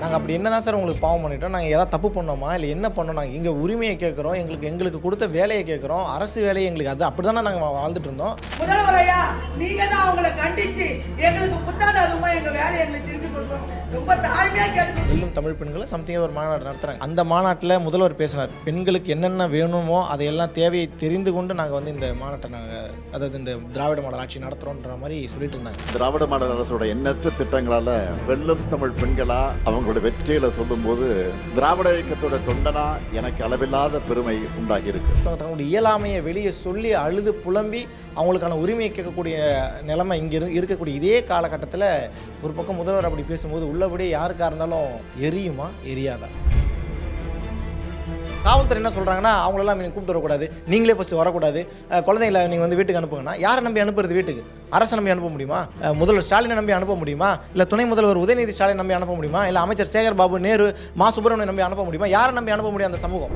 நாங்கள் அப்படி என்ன தான் சார் உங்களுக்கு பாவம் பண்ணிட்டோம்? நாங்கள் எதாவது தப்பு பண்ணோமா? இல்லை என்ன பண்ணோம்? நாங்கள் இங்கே உரிமையை கேட்குறோம்? எங்களுக்கு எங்களுக்கு கொடுத்த வேலையை கேட்குறோம்? அரசு வேலையை எங்களுக்கு அது அப்படி தானே நாங்கள் வாழ்ந்துட்டு இருந்தோம்? கண்டிச்சு. எங்களுக்கு புத்தாண்டு அதுமா எங்க வேலையை எங்களுக்கு திருப்பி கொடுக்கணும். ரொம்ப தாழ்மையா கேட்டு வெல்லும் தமிழ் பெண்களை சம்திங் ஒரு மாநாடு நடத்துகிறாங்க அந்த மாநாட்டில் முதல்வர் பேசினார். பெண்களுக்கு என்னென்ன வேணுமோ அதையெல்லாம் தேவையை தெரிந்து கொண்டு நாங்கள் வந்து இந்த மாநாட்டை நாங்கள் அதாவது இந்த திராவிட மாடல் ஆட்சி நடத்துகிறோன்ற மாதிரி சொல்லிட்டு இருந்தாங்க. திராவிட மாடல் அரசோட எண்ணற்ற திட்டங்களால வெல்லும் தமிழ் பெண்களா அவங்களோட வெற்றிகளை சொல்லும்போது திராவிட இயக்கத்தோட தொண்டனா எனக்கு அளவில்லாத பெருமை உண்டாகி இருக்கு தங்க- தங்களுடைய இயலாமையை வெளியே சொல்லி அழுது புலம்பி அவங்களுக்கான உரிமையை கேட்கக்கூடிய நிலைமை இங்கே இரு இருக்கக்கூடிய இதே காலகட்டத்தில் ஒரு பக்கம் முதல்வர் அப்படி பேசும்போது உள்ளபடியே யாருக்காக இருந்தாலும் எரியுமா? எரியாதா? காவல்துறை என்ன சொல்கிறாங்கன்னா அவங்களெல்லாம் நீங்கள் கூப்பிட்டு வரக்கூடாது. நீங்களே ஃபஸ்ட்டு வரக்கூடாது. குழந்தைங்கள நீங்கள் வந்து வீட்டுக்கு அனுப்புங்கன்னா யாரை நம்பி அனுப்புறது வீட்டுக்கு? அரசை நம்பி அனுப்ப முடியுமா? முதல்வர் ஸ்டாலினை நம்பி அனுப்ப முடியுமா? இல்லை துணை முதல்வர் உதயநிதி ஸ்டாலின் நம்பி அனுப்ப முடியுமா? இல்லை அமைச்சர் சேகர் பாபு நேரு மா சுப்பிரமணியன் நம்பி அனுப்ப முடியுமா? யாரை நம்பி அனுப்ப முடியும் அந்த சமூகம்?